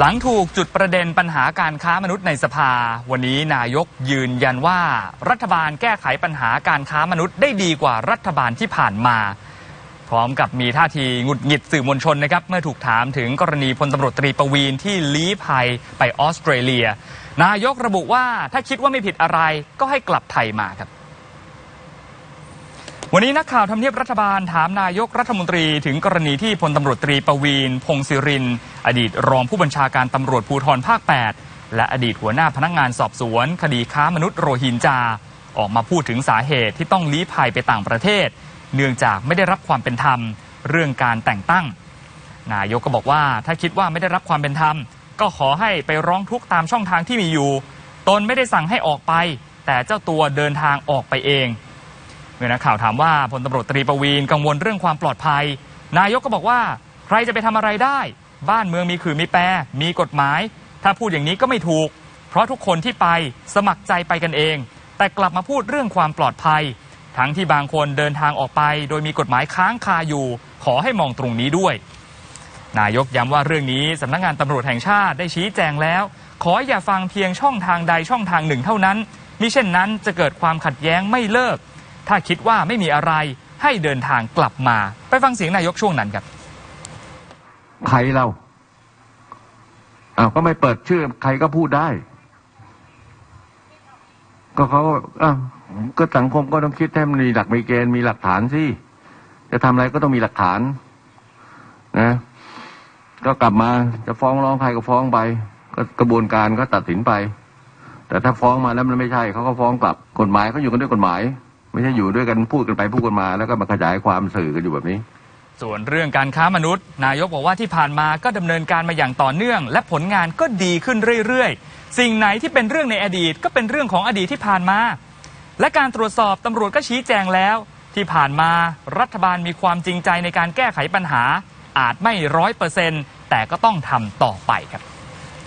หลังถูกจุดประเด็นปัญหาการค้ามนุษย์ในสภา วันนี้นายกยืนยันว่า รัฐบาลแก้ไขปัญหาการค้ามนุษย์ได้ดีกว่ารัฐบาลที่ผ่านมา พร้อมกับมีท่าทีหงุดหงิดสื่อมวลชนนะครับ เมื่อถูกถามถึงกรณีพลตำรวจตรีประวีนที่ลี้ภัยไปออสเตรเลีย นายกระบุว่าถ้าคิดว่าไม่ผิดอะไรก็ให้กลับไทยมาครับวันนี้นักข่าวทำเนียบรัฐบาลถามนายกรัฐมนตรีถึงกรณีที่พลตำรวจตรีประวีนพงศิริน อดีตรองผู้บัญชาการตำรวจภูธรภาค 8 และอดีตหัวหน้าพนักงานสอบสวน คดีค้ามนุษย์โรฮินจา ออกมาพูดถึงสาเหตุที่ต้องลี้ภัยไปต่างประเทศ เนื่องจากไม่ได้รับความเป็นธรรม เรื่องการแต่งตั้ง นายกก็บอกว่าถ้าคิดว่าไม่ได้รับความเป็นธรรม ก็ขอให้ไปร้องทุกข์ตามช่องทางที่มีอยู่ ตนไม่ได้สั่งให้ออกไป แต่เจ้าตัวเดินทางออกไปเองเมื่อนักข่าวถามว่าพลตำรวจตรีประวีนกังวลเรื่องความปลอดภัย นายกก็บอกว่า ใครจะไปทำอะไรได้ บ้านเมืองมีขื่อมีแปรมีกฎหมาย ถ้าพูดอย่างนี้ก็ไม่ถูก เพราะทุกคนที่ไปสมัครใจไปกันเอง แต่กลับมาพูดเรื่องความปลอดภัย ทั้งที่บางคนเดินทางออกไป โดยมีกฎหมายค้างคาอยู่ ขอให้มองตรงนี้ด้วย นายกย้ำว่าเรื่องนี้สำนักงานตำรวจแห่งชาติได้ชี้แจงแล้ว ขออย่าฟังเพียงช่องทางใดช่องทางหนึ่งเท่านั้นมิเช่นนั้นจะเกิดความขัดแย้งไม่เลิก ถ้าคิดว่าไม่มีอะไรให้เดินทางกลับมา ไปฟังเสียงนายกช่วงนั้นครับ ใครเราอ้าวก็ไม่เปิดชื่อ ใครก็พูดได้ ก็เขาอ้าวก็สังคมก็ต้องคิดให้มันมีหลักมีเกณฑ์มีหลักฐานสิจะทำอะไรก็ต้องมีหลักฐาน นะ ก็กลับมาจะฟ้องร้องใครก็ฟ้องไป ก็กระบวนการก็ตัดสินไป แต่ถ้าฟ้องมาแล้วมันไม่ใช่เขาก็ฟ้องกลับกฎหมายเขาอยู่กันด้วยกฎหมาย ไม่ใช่อยู่ด้วยกันพูดกันไปพูดกันมา แล้วก็มาขยายความสื่อกันอยู่แบบนี้ ส่วนเรื่องการค้ามนุษย์ นายกบอกว่าที่ผ่านมาก็ดำเนินการมาอย่างต่อเนื่อง และผลงานก็ดีขึ้นเรื่อยๆ สิ่งไหนที่เป็นเรื่องในอดีตก็เป็นเรื่องของอดีตที่ผ่านมา และการตรวจสอบตำรวจก็ชี้แจงแล้ว ที่ผ่านมารัฐบาลมีความจริงใจในการแก้ไขปัญหา อาจไม่ร้อยเปอร์เซ็นต์แต่ก็ต้องทำต่อไปครับ